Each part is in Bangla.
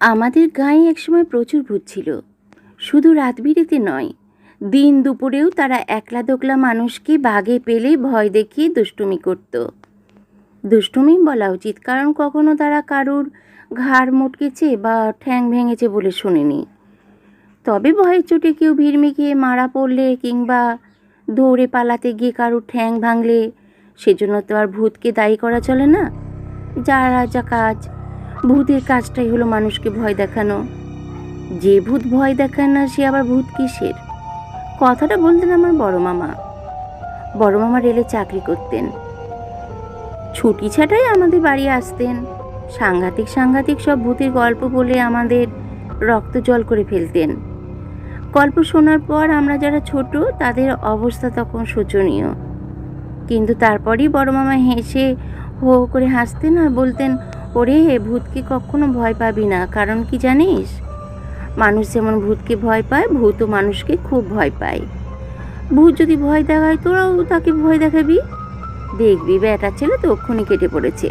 আমাদের গাঁয়ে একসময় প্রচুর ভূত ছিল। শুধু রাত বিরেতে নয়, দিন দুপুরেও তারা একলা দোকলা মানুষকে বাগে পেলে ভয় দেখিয়ে দুষ্টুমি করত। দুষ্টুমি বলা উচিত, কারণ কখনো তারা কারুর ঘাড় মটকেছে বা ঠ্যাং ভেঙেছে বলে শুনিনি। তবে ভয়ের চোটে কেউ ভিড় মিকিয়ে মারা পড়লে কিংবা দৌড়ে পালাতে গিয়ে কারুর ঠ্যাং ভাঙলে, সেজন্য তো আর ভূতকে দায়ী করা চলে না। যারা যা কাজ ভূতের কাজটাই হলো মানুষকে ভয় দেখানো। যে ভূত ভয় দেখায় না, সে আবার ভূত কিসের? কথাটা বলতেন আমার বড় মামা। বড় মামা রেলে চাকরি করতেন। ছুটি ছাটাই আমাদের বাড়ি আসতেন। সাংঘাতিক সাংঘাতিক সব ভূতের গল্প বলে আমাদের রক্ত জল করে ফেলতেন। গল্প শোনার পর আমরা যারা ছোট, তাদের অবস্থা তখন শোচনীয়। কিন্তু তারপরই বড় মামা হেসে হো করে হাসতেন আর বলতেন ওরে ভূতকে কখনো ভয় পাবি না, কারণ কি জানিস? মানুষ যেমন ভূতকে ভয় পায় ভূতও মানুষকে খুব ভয় পায়। ভূত যদি ভয় দেখায়, তোরাও তাকে ভয় দেখাবি? দেখবি বেটার ছেলে তো অক্ষণে কেটে পড়েছে।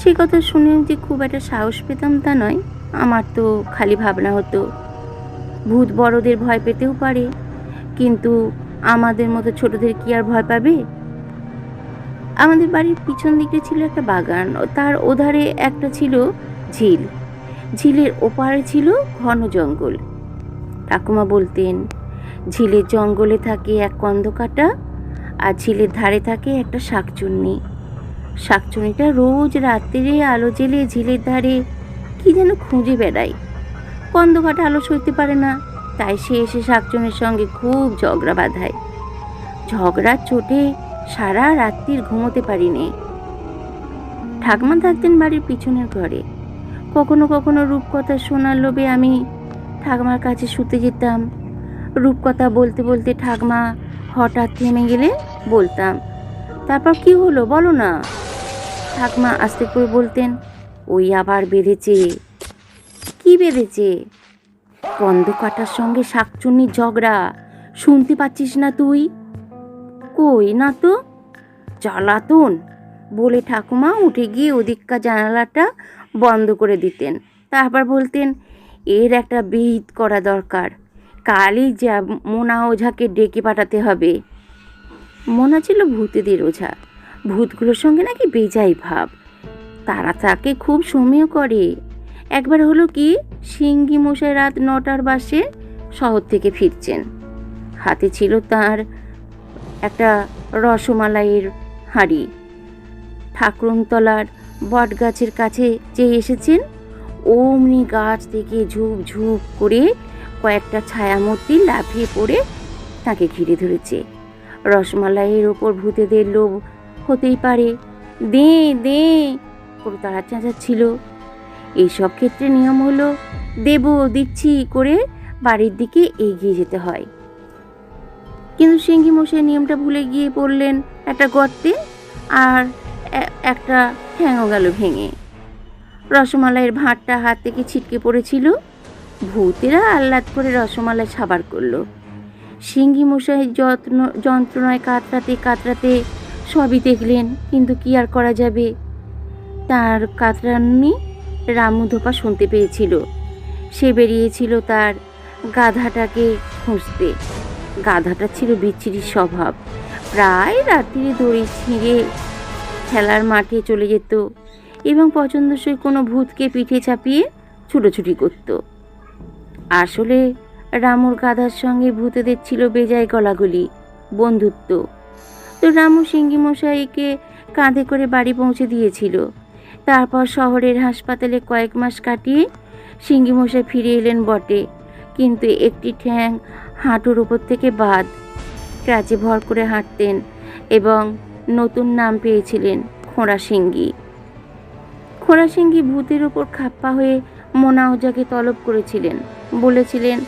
সে কথা শুনেও যে খুব একটা সাহস পেতাম তা নয়, আমার তো খালি ভাবনা হতো। ভূত বড়দের ভয় পেতেও পারে, কিন্তু আমাদের মতো ছোটদের কি আর ভয় পাবে? আমাদের বাড়ির পিছন দিকে ছিল একটা বাগান। ও তার ওধারে একটা ছিল ঝিল। ঝিলের ওপারে ছিল ঘন জঙ্গল। ঠাকুমা বলতেন, ঝিলের জঙ্গলে থাকে এক কন্দকাটা আর ঝিলের ধারে থাকে একটা শাকচুন্নি। শাকচুন্নিটা রোজ রাত্রিরে আলো জেলে ঝিলের ধারে কি যেন খুঁজে বেড়ায়। কন্দকাটা আলো সইতে পারে না, তাই সে এসে শাকচুন্নির সঙ্গে খুব ঝগড়া বাঁধায়। ঝগড়ার চোটে সারা রাত্রির ঘুমোতে পারিনি। ঠাকমা থাকতেন বাড়ির পিছনের ঘরে। কখনো কখনো রূপকথা শোনার লোভে আমি ঠাকমার কাছে শুতে যেতাম। রূপকথা বলতে বলতে ঠাকমা হঠাৎ থেমে গেলে বলতাম, তারপর কি হলো বলো না? ঠাকমা আস্তে করে বলতেন, ওই আবার বেঁধেছে। কি বেঁধেছে? কন্দ কাটার সঙ্গে শাকচুন্নির ঝগড়া। শুনতে পাচ্ছিস না তুই? কই না তো? জ্বালাতন। বলে ঠাকুমা উঠে গিয়ে ওদিককার জানালাটা বন্ধ করে দিতেন। তারপর বলতেন, এর একটা বিহিত করা দরকার। কালই যা মোনা ওঝাকে ডেকে পাঠাতে হবে। মোনা ছিল ভূতেদের ওঝা। ভূতগুলোর সঙ্গে নাকি বেজাই ভাব। তারা তাকে খুব সমীহ করে। একবার হলো কি সিঙ্গি মশাই রাত নটার বাসে শহর থেকে ফিরছেন। হাতে ছিল তার একটা রসমালাইয়ের হাঁড়ি। ঠাকুরতলার বট গাছের কাছে যে এসেছেন, অমনি গাছ থেকে ঝুপ ঝুপ করে কয়েকটা ছায়ামূর্তি লাফিয়ে পড়ে তাকে ঘিরে ধরেছে। রসমালাইয়ের ওপর ভূতেদের লোভ হতেই পারে। দে দে করে তারা চেঁচাচ্ছিল। এইসব ক্ষেত্রে নিয়ম হলো দেব, দিচ্ছি করে বাড়ির দিকে এগিয়ে যেতে হয়। কিন্তু সিঙ্গি মশাই নিয়মটা ভুলে গিয়ে পড়লেন একটা গর্তে আর একটা ঠ্যাঙও গেল ভেঙে। রসমালাইয়ের ভাঁড়টা হাত থেকে ছিটকে পড়েছিল। ভূতেরা আহ্লাদ করে রসমালাই সাবার করল। সিঙ্গি মশাই যত্ন, যন্ত্রণায় কাতরাতে কাতরাতে সবই দেখলেন, কিন্তু কি আর করা যাবে? তার কাতরানি রামু ধোপা শুনতে পেয়েছিল। সে বেরিয়েছিল তার গাধাটাকে খুঁজতে। গাধাটা ছিল বিচ্ছিরির স্বভাব। প্রায় রাত্রিরে দড়ি ছিঁড়ে খেলার মাঠে চলে যেত এবং পছন্দসই কোনো ভূতকে পিঠে চাপিয়ে ছুটোছুটি করত। আসলে রামুর গাধার সঙ্গে ভূতেদের ছিল বেজায় গলাগলি, বন্ধুত্ব। তো রামু সিঙ্গি মশাইকে কাঁধে করে বাড়ি পৌঁছে দিয়েছিল। তারপর শহরের হাসপাতালে কয়েক মাস কাটিয়ে সিঙ্গি মশাই ফিরে এলেন বটে। কিন্তু একটি ঠ্যাং হাঁটুর উপর থেকে বাদ। ক্রাচে ভর করে হাঁটতেন এবং নতুন নাম পেয়েছিলেন খোঁড়া সিঙ্গি খোঁড়া সিঙ্গি ভূতের উপর খাপ্পা হয়ে মোনা ওজাকে তলব করেছিলেন। বলেছিলেন,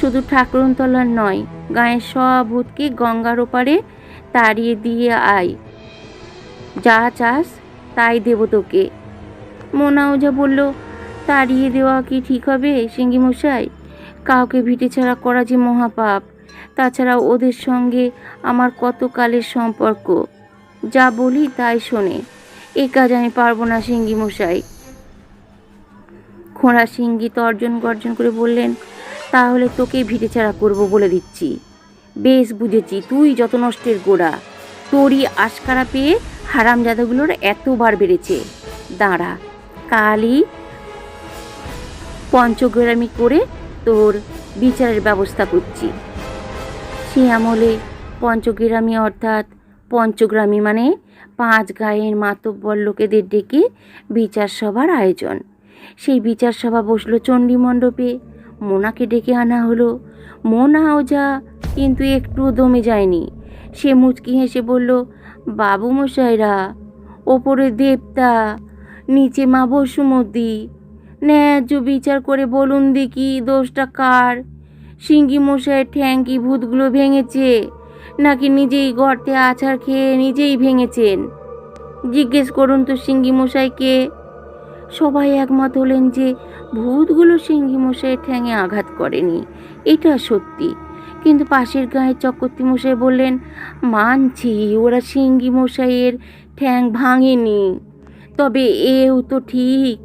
শুধু ঠাকুরনতলার নয়, গায়ের সব ভূতকে গঙ্গার ওপারে তাড়িয়ে দিয়ে আয়। যা চাস, তাই দেব তোকে। মোনা ওঝা বলল, তাড়িয়ে দেওয়া কি ঠিক হবে সিঙ্গি মশাই কাউকে ভিটে ছাড়া করা যে মহাপাপ, তাছাড়া ওদের সঙ্গে আমার কত কালের সম্পর্ক। যা বলি তাই শোনে। এ কাজ আমি পারব না সিঙ্গি মশাই। খোঁড়া সিঙ্গি তর্জন গর্জন করে বললেন, তাহলে তোকেই ভিটে ছাড়া করব বলে দিচ্ছি। বেশ বুঝেছি, তুই যত নষ্টের গোড়া। তোরই আশকারা পেয়ে হারামজাদাগুলোর এতবার বেড়েছে। দাঁড়া, কালই পঞ্চগ্রামি করে তোর বিচারের ব্যবস্থা করছি। সে আমলে পঞ্চগ্রামী অর্থাৎ পঞ্চগ্রামী মানে পাঁচ গায়ের মাতব্বর লোকেদের ডেকে বিচার সভার আয়োজন। সেই বিচার সভা বসল চণ্ডী মণ্ডপে। মোনাকে ডেকে আনা হলো। মোনা ওজা কিন্তু একটু দমে যায়নি। সে মুচকি হেসে বলল, বাবু মশাইরা, ওপরে দেবতা, নিচে মা বসুমতী ন্যায্য বিচার করে বলুন দেখি দোষটা কার? সিঙ্গি মশাইয়ের কি ভূতগুলো ভেঙেছে, নাকি নিজেই গর্তে আছাড় খেয়ে নিজেই ভেঙেছেন? জিজ্ঞেস করুন তো সিঙ্গি মশাইকে। সবাই একমত হলেন যে ভূতগুলো সিঙ্গি মশাইয়ের ঠ্যাঙে আঘাত করেনি, এটা সত্যি। কিন্তু পাশের গায়ের চক্রবর্তী মশাই বললেন, মানছি ওরা সিঙ্গি মশাইয়ের ঠ্যাং ভাঙেনি। তবে এও তো ঠিক।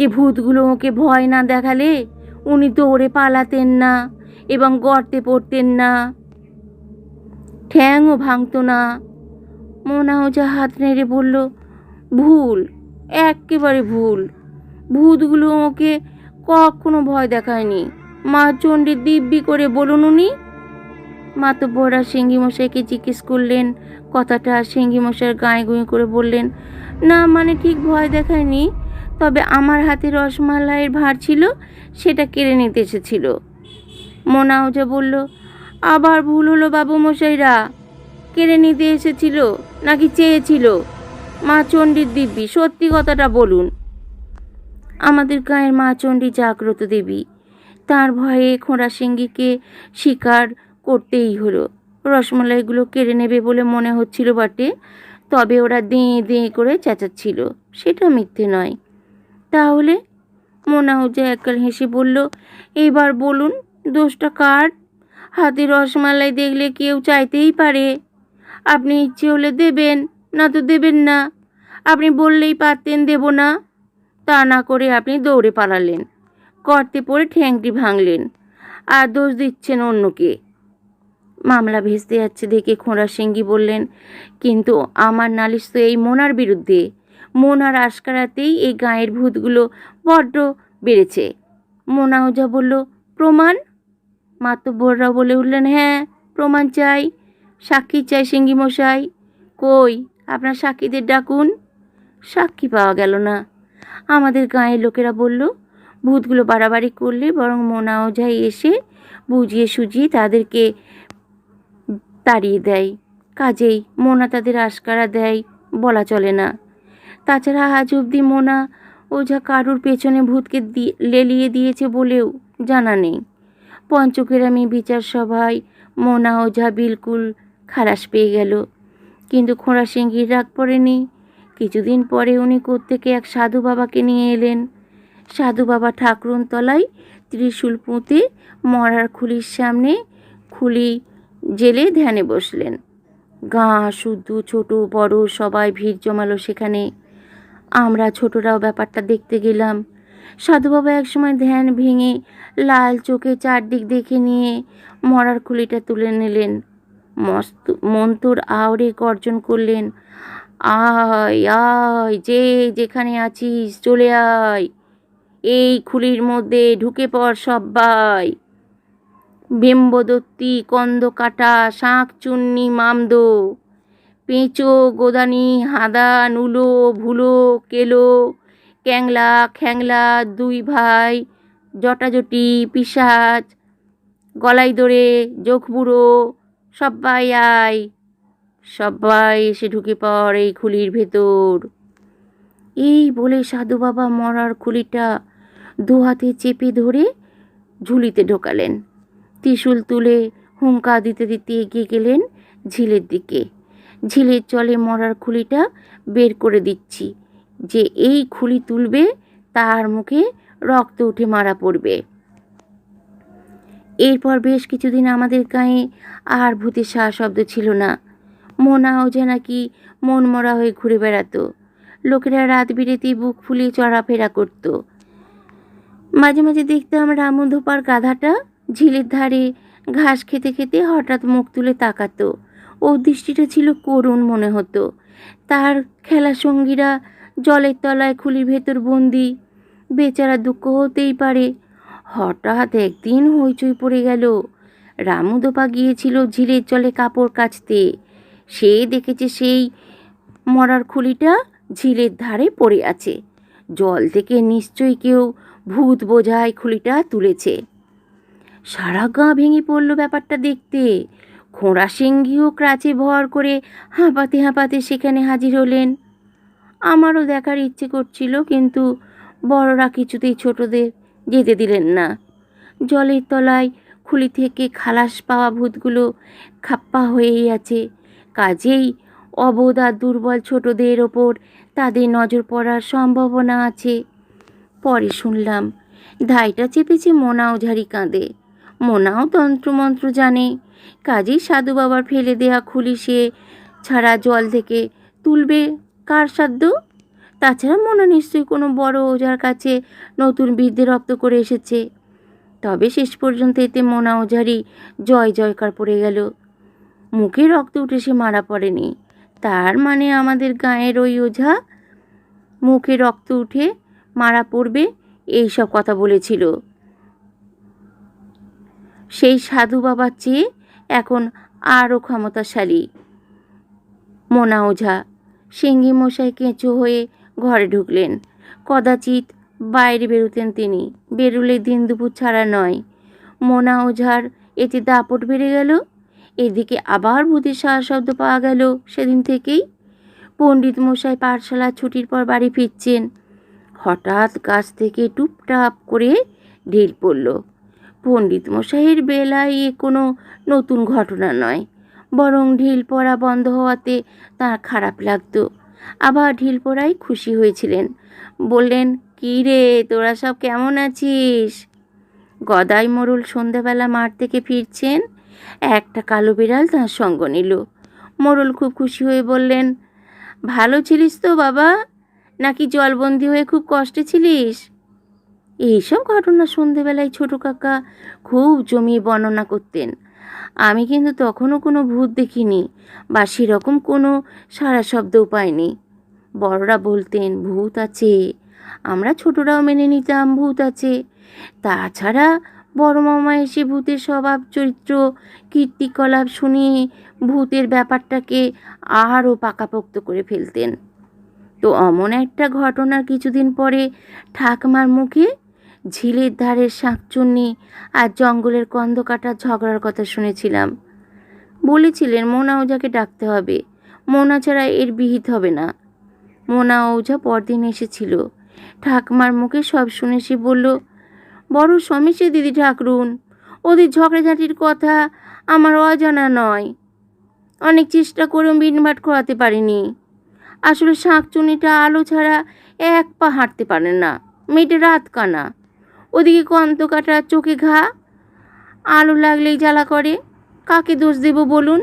যে ভূতগুলো ওকে ভয় না দেখালে উনি দৌড়ে পালাতেন না এবং গর্তে পড়তেন না। ঠ্যাংও ভাঙতো না। মোনা ওঝা হাত নেড়ে বলল, ভুল, একেবারে ভুল। ভূতগুলো ওকে কখনো ভয় দেখায়নি। মা চণ্ডী দিব্যি করে বলুন উনি। মাতব্বরা সিঙ্গি মশাইকে জিজ্ঞেস করলেন, কথাটা মশাইয়ের গায়ে গুঁয়ে করে বললেন, না মানে ঠিক ভয় দেখায়নি? তবে আমার হাতে রসমালাইয়ের ভার ছিল, সেটা কেড়ে নিতে এসেছিল। মোনা ওঝা বলল, আবার ভুল হলো বাবু মশাইরা। কেড়ে নিতে এসেছিল, নাকি চেয়েছিল? মা চণ্ডীর দিব্যি, সত্যি কথাটা বলুন। আমাদের গায়ের মা চণ্ডী জাগ্রত দেবী। তার ভয়ে খোঁড়া সিঙ্গিকে স্বীকার করতেই হলো। রসমালাইগুলো কেড়ে নেবে বলে মনে হচ্ছিল বটে, তবে ওরা দেঁ দেঁ করে চেঁচাচ্ছিল। সেটা মিথ্যে নয়। তাহলে? মোনাউজা এককাল হেসে বলল, এবার বলুন, দোষটা কার? হাতে রসমালাই দেখলে কেউ চাইতেই পারে। আপনি ইচ্ছে হলে দেবেন, না তো দেবেন না। আপনি বললেই পারতেন, দেব না। তা না করে আপনি দৌড়ে পালালেন। করতে পড়ে ঠ্যাংটি ভাঙলেন। আর দোষ দিচ্ছেন অন্যকে। মামলা ভেস্তে যাচ্ছে দেখে খোঁড়া সিঙ্গি বললেন, কিন্তু আমার নালিশ তো এই মোনার বিরুদ্ধে। মোনার আশকারাতেই এই গায়ের ভূতগুলো বড্ড বেড়েছে। মোনা ওঝা বলল, প্রমাণ? মাতব্বররা বলে উঠলেন হ্যাঁ প্রমাণ চাই। সাক্ষী চাই সিঙ্গি মশাই কই, আপনার সাক্ষীদের ডাকুন? সাক্ষী পাওয়া গেল না। আমাদের গাঁয়ের লোকেরা বলল, ভূতগুলো বাড়াবাড়ি করলে বরং মোনা ওঝাই এসে বুঝিয়ে সুঝিয়ে তাদেরকে তাড়িয়ে দেয়। কাজেই মোনা তাদের আশকারা দেয়, বলা চলে না। তাছাড়া আজ অবধি মোনা ওঝা কারুর পেছনে ভূতকে লেলিয়ে দিয়েছে বলেও জানা নেই। পঞ্চগ্রামী বিচার সভায় মোনা ওঝা বিলকুল খালাস পেয়ে গেল। কিন্তু খোঁড়া সিংহির রাগ পড়েনি। কিছুদিন পরে উনি কোত্থেকে এক সাধু বাবাকে নিয়ে এলেন। সাধু বাবা ঠাকুরন তলায় ত্রিশূল পুঁতে মরার খুলির সামনে খুলি জেলে ধ্যানে বসলেন। গাঁ, শুদ্ধ, ছোট, বড় সবাই ভিড় জমালো সেখানে। আমরা ছোটরাও ব্যাপারটা দেখতে গেলাম। সাধু বাবা একসময় ধ্যান ভেঙে লাল চোখে চারদিক দেখে নিয়ে মরার খুলিটা তুলে নিলেন। মস্ত, মন্তর আওড়ে গর্জন করলেন, আয় আয়, যে যেখানে আছিস চলে আয়, এই খুলির মধ্যে ঢুকে পড় সব্বাই। বিম্বদত্তি কন্দকাটা, শাঁখ, চুন্নি, মামদো পেঁচো, গোদানি, হাদা, নুলো, ভুলো, কেলো, ক্যাংলা, খ্যাংলা, দুই ভাই, জটাজটি, পিসাজ গলায় দড়ে যোগবুড়ো সব্বাই আয় সবাই এসে ঢুকে পড় এই খুলির ভেতর। এই বলে সাধু বাবা মরার খুলিটা দু হাতে চেপে ধরে ঝুলিতে ঢোকালেন। ত্রিশূল তুলে হুঙ্কা দিতে দিতে এগিয়ে গেলেন ঝিলের দিকে। ঝিলের জলে মরার খুলিটা বের করে দিচ্ছি। যে এই খুলি তুলবে, তার মুখে রক্ত উঠে মারা পড়বে। এরপর বেশ কিছুদিন আমাদের গায়ে আর ভূতের সাহা শব্দ ছিল না। মোনা ওঝা নাকি মন মরা হয়ে ঘুরে বেড়াতো। লোকেরা রাত বিরেতে বুক ফুলিয়ে চড়াফেরা করত। মাঝে মাঝে দেখতাম রামু ধোপার গাধাটা ঝিলের ধারে ঘাস খেতে খেতে হঠাৎ মুখ তুলে তাকাতো। ওর দৃষ্টিটা ছিল করুণ মনে হতো। তার খেলা সঙ্গীরা জলের তলায় খুলির ভেতর বন্দি। বেচারা দুঃখ হতেই পারে। হঠাৎ একদিন হইচই পড়ে গেল। রামুদোপা গিয়েছিল ঝিলের জলে কাপড় কাচতে। সে দেখেছে সেই মরার খুলিটা ঝিলের ধারে পড়ে আছে। জল থেকে নিশ্চয়ই কেউ ভূত বোঝায় খুলিটা তুলেছে। সারা গা ভেঙে পড়ল ব্যাপারটা দেখতে। খোঁড়া সিংহিও ক্রাচে ভর করে হাঁপাতে হাঁপাতে সেখানে হাজির হলেন। আমারও দেখার ইচ্ছে করছিল, কিন্তু বড়রা কিছুতেই ছোটদের যেতে দিলেন না। জলের তলায় খুলি থেকে খালাস পাওয়া ভূতগুলো খাপ্পা হয়েই আছে। কাজেই অবোধ আর দুর্বল ছোটদের ওপর তাদের নজর পড়ার সম্ভাবনা আছে। পরে শুনলাম, ধাইটা চেপেছে মোনাও ঝাড়ি কাঁদে মোনাও তন্ত্রমন্ত্র জানে কাজেই সাধু বাবার ফেলে দেয়া খুলি সে ছাড়া জল থেকে তুলবে কার সাধ্য? তাছাড়া মোনা নিশ্চয়ই কোনো বড় ওঝার কাছে নতুন বিদ্যে রপ্ত করে এসেছে। তবে শেষ পর্যন্ত এতে মোনা ওঝারই জয় জয়কার পড়ে গেল। মুখে রক্ত উঠে সে মারা পড়েনি। তার মানে আমাদের গাঁয়ের ওই ওঝা? মুখে রক্ত উঠে মারা পড়বে এই সব কথা বলেছিল। সেই সাধু বাবার চেয়ে এখন আরও ক্ষমতাশালী। মোনা ওঝা সিঙ্গি মশাই কেঁচো হয়ে ঘরে ঢুকলেন। কদাচিৎ বাইরে বেরোতেন তিনি। বেরুলে দিন দুপুর ছাড়া নয়। মোনা ওঝার এতে দাপট বেড়ে গেল। এদিকে আবার ভূতের সাহা শব্দ পাওয়া গেল সেদিন থেকেই। পণ্ডিত মশাই পাঠশালা ছুটির পর বাড়ি ফিরছেন। হঠাৎ গাছ থেকে টুপটাপ করে ঢিল পড়ল। পণ্ডিত মশাইয়ের বেলায় এ কোনো নতুন ঘটনা নয়। বরং ঢিল পড়া বন্ধ হওয়াতে তার খারাপ লাগতো। আবার ঢিল পড়াই খুশি হয়েছিলেন। বললেন, কী রে, তোরা সব কেমন আছিস? গদাই মোড়ল সন্ধ্যাবেলা মাঠ থেকে ফিরছেন। একটা কালো বিড়াল তার সঙ্গ নিল। মোড়ল খুব খুশি হয়ে বললেন, ভালো ছিলিস তো বাবা? নাকি জলবন্দি হয়ে খুব কষ্টে ছিলিস? এইসব ঘটনা সন্ধেবেলায় ছোট কাকা খুব জমিয়ে বর্ণনা করতেন। আমি কিন্তু তখনও কোনো ভূত দেখিনি বা সেরকম কোনো সারা শব্দও পাইনি বড়রা বলতেন, ভূত আছে। আমরা ছোটরাও মেনে নিতাম ভূত আছে। তাছাড়া বড় মামা এসে ভূতের স্বভাব, চরিত্র, কীর্তিকলাপ শুনিয়ে ভূতের ব্যাপারটাকে আরও পাকাপোক্ত করে ফেলতেন। তো অমন একটা ঘটনার কিছুদিন পরে ঠাকমার মুখে ঝিলের ধারের শাঁকচুন্নি আর জঙ্গলের কন্দ কাটার ঝগড়ার কথা শুনেছিলাম। বলেছিলেন, মোনা ওঝাকে ডাকতে হবে। মোনা ছাড়া এর বিহিত হবে না। মোনা ওঝা পরদিন এসেছিল। ঠাকমার মুখে সব শুনে সে বলল, বড় সমস্যা দিদি ঠাকরুন। ওদের ঝগড়াঝাঁটির কথা আমার অজানা নয়। অনেক চেষ্টা করেও মিটমাট করাতে পারিনি। আসলে শাঁকচুনিটা আলো ছাড়া এক পা হাঁটতে পারে না। মেয়েটা রাত কানা ওদিকে কন্ত কাটা চোখে ঘা, আলো লাগলেই জ্বালা করে। কাকে দোষ দেব বলুন?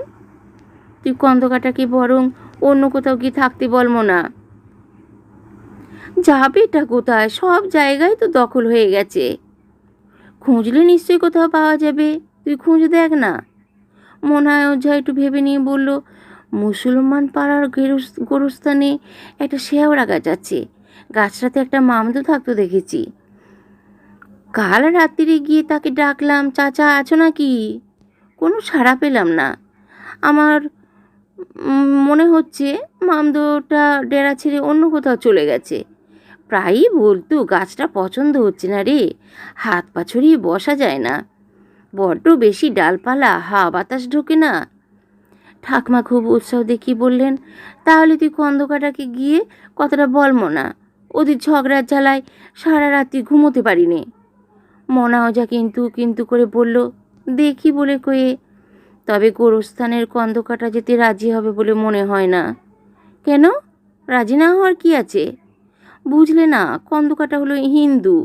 তুই কন্দকাটাকে বরং অন্য কোথাও গিয়ে থাকতে বলব না। যাবেটা কোথায়? সব জায়গায় তো দখল হয়ে গেছে। খুঁজলে নিশ্চয়ই কোথাও পাওয়া যাবে। তুই খুঁজ দেখ না। মনে হয় ওঝা একটু ভেবে নিয়ে বলল, মুসলমান পাড়ার গেরস- গোরস্থানে একটা শেওড়া গাছ আছে। গাছটাতে একটা মামদো থাকতো দেখেছি। কাল রাত্রিরে গিয়ে তাকে ডাকলাম, চাচা, আছো নাকি? কোনো সাড়া পেলাম না। আমার মনে হচ্ছে মামদোটা ডেরা ছেড়ে অন্য কোথাও চলে গেছে। প্রায়ই বলতো, গাছটা পছন্দ হচ্ছে না রে, হাত পা ছড়িয়ে বসা যায় না। বড্ড বেশি ডালপালা, হাওয়া বাতাস ঢোকে না। ঠাকমা খুব উৎসাহ দেখিয়ে বললেন, তাহলে তুই কন্দকাটাকে গিয়ে কথাটা বলব না। ওদের ঝগড়ার জ্বালায় সারা রাত্রি ঘুমোতে পারিনি। মনা ওঝা কিন্তু কিন্তু করে বলল, দেখি বলে কয়ে, তবে গোরস্থানের কন্দকাটা যেতে রাজি হবে বলে মনে হয় না। কেন? রাজি না হওয়ার কি আছে? বুঝলে না কন্দকাটা হলো হিন্দু,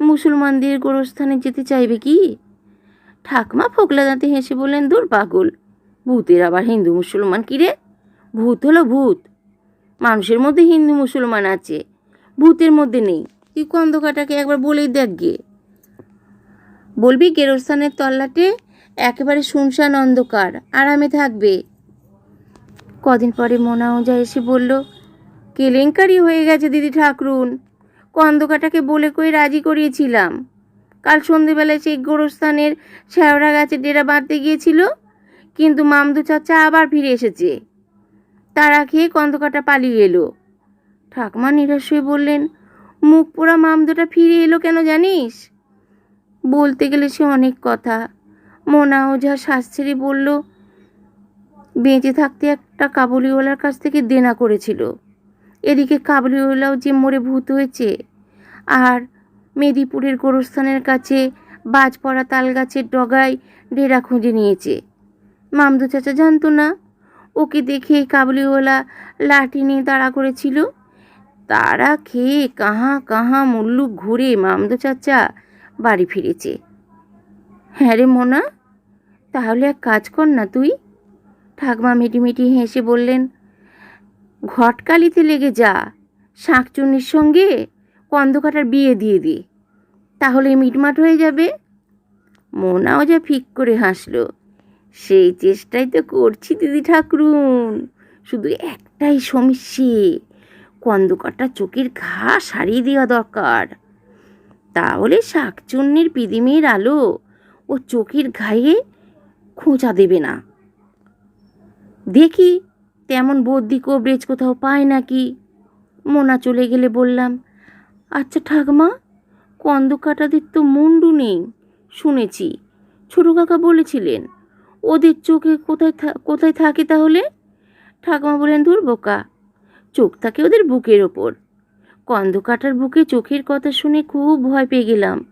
মুসলমানদের গোরস্থানে যেতে চাইবে কি? ঠাকমা ফোকলা দাঁতে হেসে বললেন, দূর পাগল, ভূতের আবার হিন্দু মুসলমান কি রে? ভূত হলো ভূত, মানুষের মধ্যে হিন্দু মুসলমান আছে, ভূতের মধ্যে নেই। তুই কন্দকাটাকে একবার বলেই দেখ গে। বলবি গেরস্থানের তল্লাটে একেবারে শুনশান অন্ধকার, আরামে থাকবে। কদিন পরে মোনা ওজা এসে বলল, কেলেঙ্কারি হয়ে গেছে দিদি ঠাকরুন কন্দকাটাকে বলে কই রাজি করিয়েছিলাম। কাল সন্ধেবেলায় সেই গোরস্থানের শ্যাওড়া গাছে ডেরা বাঁধতে গিয়েছিল, কিন্তু মামদু চাচা আবার ফিরে এসেছে। তারা খেয়ে কন্দকাটা পালিয়ে এলো। ঠাকমা নিরাশ হয়ে বললেন, মুখ পোড়া মামদুটা ফিরে এলো কেন জানিস? বলতে গেলে সে অনেক কথা। মোনা ওঝা শ্বাস বলল, বেঁচে থাকতে একটা কাবুলিওয়ালার কাছ থেকে দেনা করেছিল। এদিকে কাবুলিওয়ালাও যে মরে ভূত হয়েছে, আর মেদিপুরের গোরস্থানের কাছে বাজ পড়া তাল গাছের ডগায় ডেরা খুঁজে নিয়েছে। মামদু চাচা জানতো না? ওকে দেখে কাবুলিওয়ালা লাঠি নিয়ে তাড়া করেছিল? তারা খেয়ে কাহা কাহা মুল্লুক ঘুরে মামদু চাচা বাড়ি ফিরেছে। হ্যাঁ রে মোনা, তাহলে এক কাজ কর না তুই। ঠাকমা মিটিমিটি হেসে বললেন, ঘটকালিতে লেগে যা শাঁকচুন্নির সঙ্গে কন্দকাটার বিয়ে দিয়ে দে, তাহলে মিটমাট হয়ে যাবে। মোনাও যা ফিক করে হাসলো, সেই চেষ্টাই তো করছি দিদি ঠাকুরুন, শুধু একটাই সমস্যে কন্দকাটা চোখের ঘা সারিয়ে দেওয়া দরকার। তাহলে শাকচুন্নির পিদিমের আলো ও চোখের ঘায়ে খোঁচা দেবে না। দেখি তেমন বদ্যি কবরেজ কোথাও পায় নাকি? মোনা চলে গেলে বললাম আচ্ছা ঠাকমা, কন্দকাটাদের তো মুন্ডু নেই, শুনেছি। ছোটো কাকা বলেছিলেন, ওদের চোখে কোথায় কোথায় থাকে তাহলে? ঠাকুমা বলেন দূর বোকা, চোখ থাকে ওদের বুকের ওপর। কন্দকাটার বুকে চোখের কথা শুনে খুব ভয় পেয়ে গেলাম।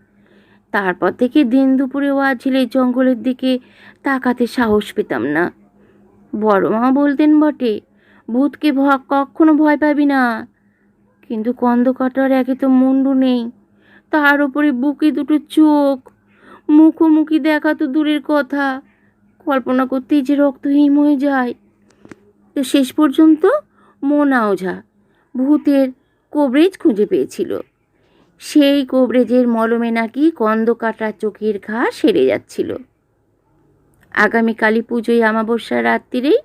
তারপর থেকে দিন দুপুরে ও ঝিলে জঙ্গলের দিকে তাকাতে সাহস পেতাম না। বড় মা বলতেন, বটে, ভূতকে ভ- কখনো ভয় পাবি না। কিন্তু কন্দকাটার একে তো মুন্ডু নেই। তার উপরে বুকে দুটো চোখ। মুখোমুখি দেখা তো দূরের কথা। কল্পনা করতেই যে রক্তহীন হয়ে যায়। তো শেষ পর্যন্ত মোনা ওঝা, ভূতের কোবরেজ খুঁজে পেয়েছিল। সেই কোবরেজের মলমে নাকি কন্দ কাটা চোখের ঘা সেরে যাচ্ছিল। আগামী কালী পুজোয় আমাবস্যার রাত্রিরেই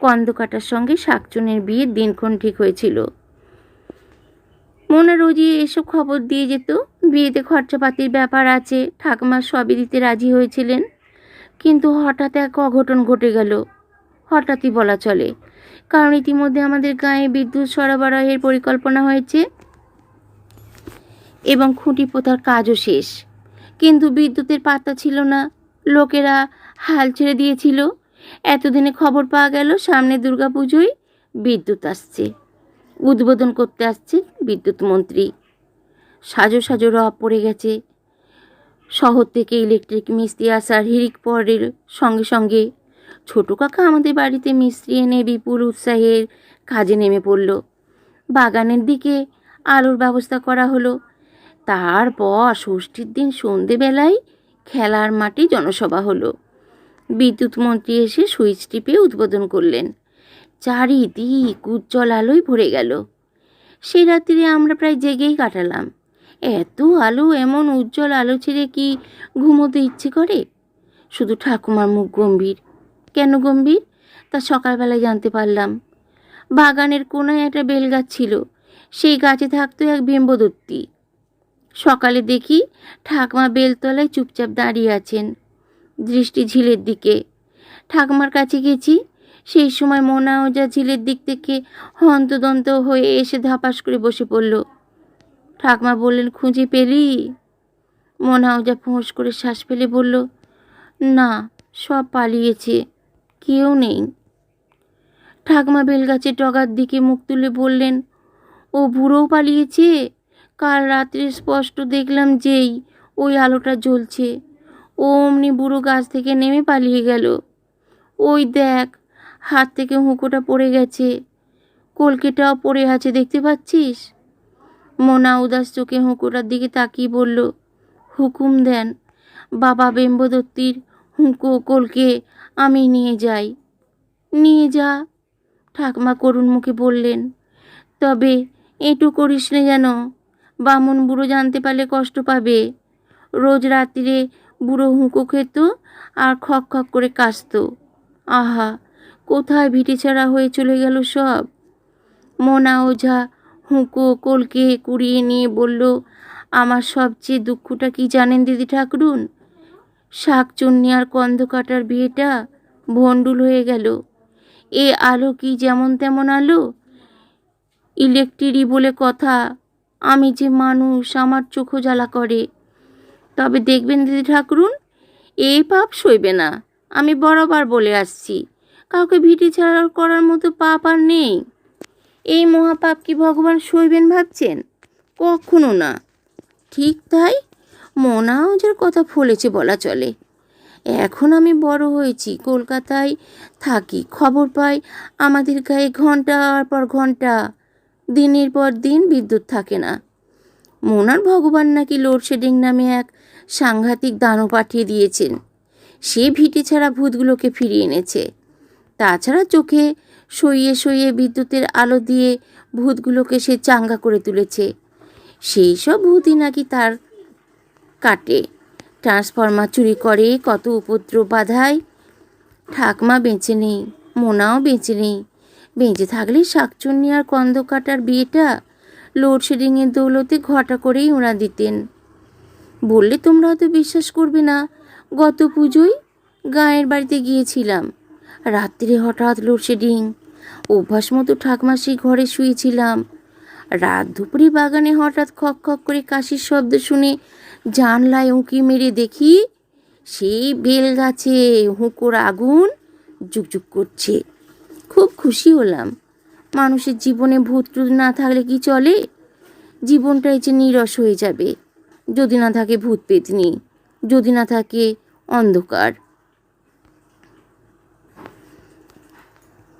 কন্দ কাটার সঙ্গে শাকচুনের বিয়ের দিনক্ষণ ঠিক হয়েছিল। মোনা রোজই এসব খবর দিয়ে যেত। বিয়েতে খরচাপাতির ব্যাপার আছে, ঠাকুমা সবই দিতে রাজি হয়েছিলেন। কিন্তু হঠাৎ এক অঘটন ঘটে গেল। হঠাৎই বলা চলে কারণ ইতিমধ্যে আমাদের গায়ে বিদ্যুৎ সরবরাহের পরিকল্পনা হয়েছে এবং খুঁটি পোতার কাজও শেষ। কিন্তু বিদ্যুতের পাত্তা ছিল না। লোকেরা হাল ছেড়ে দিয়েছিল। এতদিনে খবর পাওয়া গেল, সামনে দুর্গাপুজোয় বিদ্যুৎ আসছে। উদ্বোধন করতে আসছে বিদ্যুৎ মন্ত্রী। সাজো সাজো রব পড়ে গেছে। শহর থেকে ইলেকট্রিক মিস্ত্রি আসার হিরিক পরের সঙ্গে সঙ্গে ছোট কাকা আমাদের বাড়িতে মিস্ত্রি এনে বিপুল উৎসাহের কাজে নেমে পড়ল। বাগানের দিকে আলোর ব্যবস্থা করা হলো। তারপর ষষ্ঠীর দিন সন্ধেবেলায় খেলার মাঠে জনসভা হলো। বিদ্যুৎ মন্ত্রী এসে সুইচ টিপে উদ্বোধন করলেন। চারিদিক উজ্জ্বল আলোয় ভরে গেল। সে রাত্রিরে আমরা প্রায় জেগেই কাটালাম। এত আলো, এমন উজ্জ্বল আলো ছেড়ে কি ঘুমোতে ইচ্ছে করে? শুধু ঠাকুমার মুখ গম্ভীর। কেন গম্ভীর? তা সকালবেলায় জানতে পারলাম। বাগানের কোনায় একটা বেলগাছ ছিল। সেই গাছে থাকতো এক বিম্বদত্তি সকালে দেখি ঠাকমা বেলতলায় চুপচাপ দাঁড়িয়ে আছেন। দৃষ্টি ঝিলের দিকে। ঠাকমার কাছে গেছি। সেই সময় মোনা ওজা ঝিলের দিক থেকে হন্তদন্ত হয়ে এসে ধাপাস করে বসে পড়ল। ঠাকমা বললেন, খুঁজে পেলি? মোনা ওজা ফোঁস করে শ্বাস ফেলে বলল, না, সব পালিয়েছে। কেউ নেই। ঠাকমা বেলগাছের ডগার দিকে মুখ তুলে বললেন, ও বুড়োও পালিয়েছে? কাল রাত্রে স্পষ্ট দেখলাম যেই ওই আলোটা জ্বলছে। ও অমনি বুড়ো গাছ থেকে নেমে পালিয়ে গেল। ওই দেখ, হাত থেকে হুঁকোটা পড়ে গেছে। কলকেটাও পড়ে আছে, দেখতে পাচ্ছিস? মোনা উদাস চোখে হুঁকোটার দিকে তাকিয়ে বলল, হুকুম দেন, বাবা বেম্বদত্তির হুঁকো কলকে আমি নিয়ে যাই। নিয়ে যা, ঠাকমা করুণ মুখে বললেন। তবে এটু করিস না যেন, বামুন বুড়ো জানতে পারলে কষ্ট পাবে। রোজ রাত্রিরে বুড়ো হুঁকো খেত আর খক খক করে কাশতো আহা, কোথায় ভিটেছাড়া হয়ে চলে গেল সব? মোনা ওঝা হুঁকো কলকে কুড়িয়ে নিয়ে বলল, আমার সবচেয়ে দুঃখটা কি জানেন দিদি ঠাকুরুন? শাকচুন্নি আর কন্ধকাটার বিয়েটা ভণ্ডুল হয়ে গেল। এ আলো কি যেমন তেমন আলো? ইলেকট্রিকই বলে কথা, আমি যে মানুষ, আমার চোখও জ্বালা করে। তবে দেখবেন দিদি ঠাকুরুন, এই পাপ সইবে না, আমি বরাবর বলে আসছি। কাউকে ভিটি ছাড়া করার মতো পাপ আর নেই। এই মহাপাপ কি ভগবান সইবেন ভাবছেন? কখনো না। ঠিক তাই? মনাও যার কথা ফলেছে বলা চলে। এখন আমি বড় হয়েছি, কলকাতায় থাকি, খবর পাই আমাদের গায়ে ঘণ্টার পর ঘণ্টা দিনের পর দিন বিদ্যুৎ থাকে না। মোনার ভগবান নাকি লোডশেডিং নামে এক সাংঘাতিক দানও পাঠিয়ে দিয়েছেন। সে ভিটে ছাড়া ভূতগুলোকে ফিরিয়ে এনেছে। তাছাড়া চোখে সইয়ে সইয়ে বিদ্যুতের আলো দিয়ে ভূতগুলোকে সে চাঙ্গা করে তুলেছে। সেই সব ভূতই নাকি তার কাটে। ট্রান্সফরমার চুরি করে, কত উপদ্রব বাধায়। ঠাকমা বেঁচে নেই, মোনাও বেঁচে নেই। বেঁচে থাকলে শাকচুন্নি আর কন্দ কাটার বিয়েটা লোডশেডিংয়ের দৌলতে ঘটা করেই ওরা দিতেন। বললে তোমরা হয়তো বিশ্বাস করবে না, গত পুজোয় গায়ের বাড়িতে গিয়েছিলাম। রাত্রে হঠাৎ লোডশেডিং, অভ্যাস মতো ঠাকমা সেই ঘরে শুয়েছিলাম। রাত দুপুরে বাগানে হঠাৎ খক খক করে কাশির শব্দ শুনে জানলায় উঁকি মেরে দেখি সেই বেল গাছে হুঁকোর আগুন জুকজুক করছে। খুব খুশি হলাম। মানুষের জীবনে ভূত না থাকলে কি চলে? জীবনটাই যে নিরস হয়ে যাবে। যদি না থাকে ভূত পেতনি, যদি না থাকে অন্ধকার।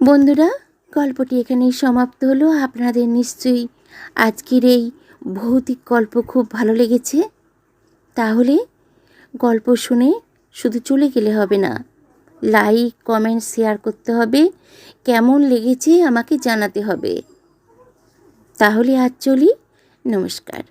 বন্ধুরা, গল্পটি এখানেই সমাপ্ত হলো। আপনাদের নিশ্চয়ই আজকের এই ভৌতিক গল্প খুব ভালো লেগেছে। তাহলে গল্প শুনে শুধু চলে গেলে হবে না। লাইক কমেন্ট শেয়ার করতে হবে। কেমন লেগেছে আমাকে জানাতে হবে। তাহলে আজ চলি। নমস্কার।